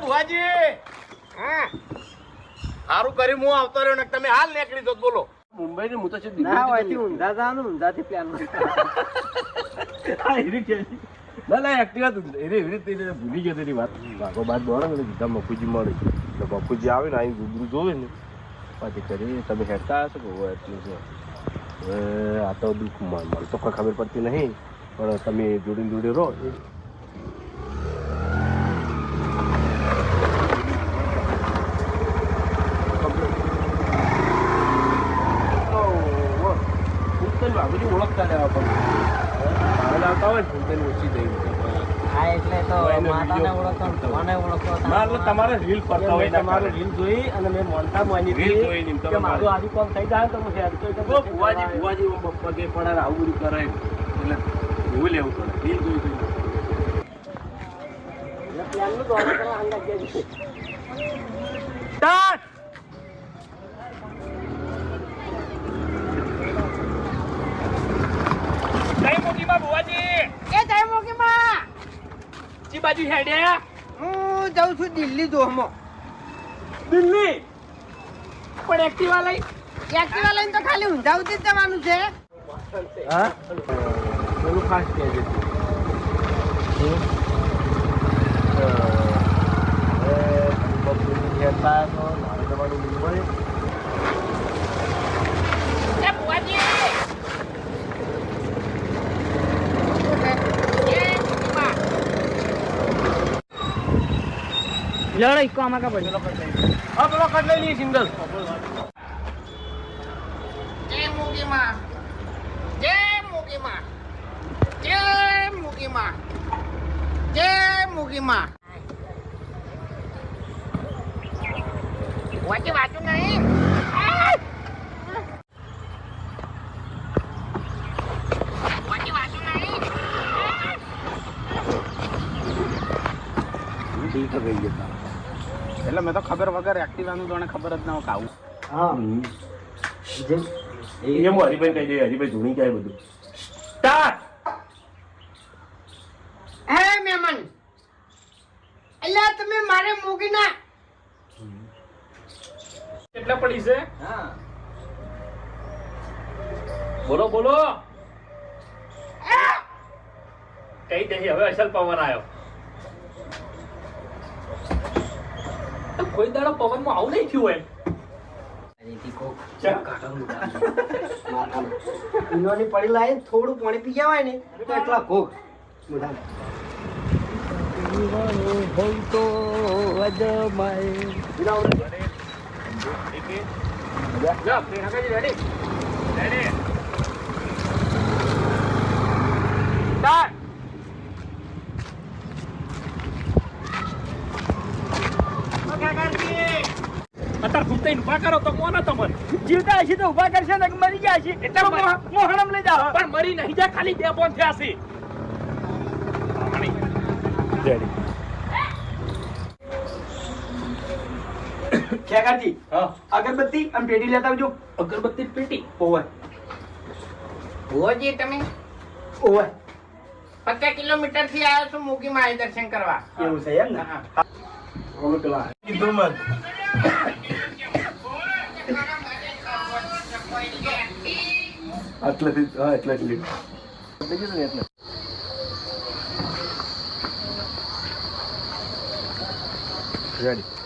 ભુવાજી હા. સારું કર્યું હું આવતો રહ્યો ને તમે હાલ નીકળી દો બોલો. મુંબઈ ની હું તો છે ના હોયથી ઊંધા જવાનું ઊંધાથી પ્લાન ના ના એક્ટિવા તો એરે રીતે ભૂલી ગયો તેની વાત. ભાગો બાદ દોડે ને સીધા મફુજી મળી. એટલે મફુજી આવે ને અહીં ગુબરું જોવે ને પછી કરી તમે હેરતા હશો કે હોય એટલું છે? આ તો દુઃખ મને તો કોઈ ખબર પડતી નહીં. પણ તમે જોડીને જોડે રહો. એ બાપુજી ઓળખતા લેવા પણ આવતા હોય ને ઓછી હા તો ને ના તમારે રીલ પડતા હોય તમારે રીલ જોઈ અને મેં મોનતા મોની રીલ જોઈ ને કે મારું. આજુ કામ થઈ જાય તો હું ભુવાજી ભુવાજી કે પણ આવું બધું કરે એટલે લેવું પડે રીલ જોઈ જોઈ. પ્લાનનું દોડો કરવા અંગા ગયા સ્ટાર્ટ મોકીમાં ભુવાજી એ જય મોકીમાં ચી બાજુ હેડે. હું જાઉં છું દિલ્હી જોમો દિલ્હી? પણ એક્ટિવા લઈ? એક્ટિવા લઈને તો ખાલી ઊંધાવતી જ જવાનું છે. હા? પેલું ખાસ કહેજે. એ ભુવાજી લડો ઇકો આમાં કા પડ્યો? હા પેલો કટ લઈ લઈએ સિંગલ. જય મોગીમાં જય મોગીમાં જય મોગીમાં જય મોગીમાં વાંચી વાંચું નહીં. ठीक વાંચું નહીં. એટલે મેં તો ખબર વગર એક્ટિવાનું તો ખબર જ ના હોય ખાવું હા એમ હરિભાઈ કહી દે હરિભાઈ ધૂણી જાય બધું. સ્ટાર્ટ! હે મેમન. એટલે તમે મારે મોગીના કેટલા પડી છે? હા. બોલો બોલો. કઈ દે હવે અસલ પવન આવ્યો. કોઈ દાડો પવનમાં આવું નહીં થયું એમ ઇનોની પડી લાય થોડું પાણી પી જવાય ને તો એટલા ભોગ જા પ્રિયંકાજી અત્યારે ઘૂમતા ઊભા કરો તો કોના તમારે જીવતા હશે તો ઊભા કરશે ને મરી ગયા હશે. એટલે મરી- લઈ જાઓ. પણ મરી નહીં જાય ખાલી બે બોન થયા છે. ખેગાજી અગરબત્તી અને પેટી લેતા આવજો. અગરબત્તી પેટી? ઓવર ભુવોજી તમે? ઓવર પચાસ કિલોમીટરથી આવ્યો છું મૂકી માં દર્શન કરવા. એવું છે એમ ને? હવે પેલા કીધું મત આટલેથી હા એટલે એટલી એટલે રેડી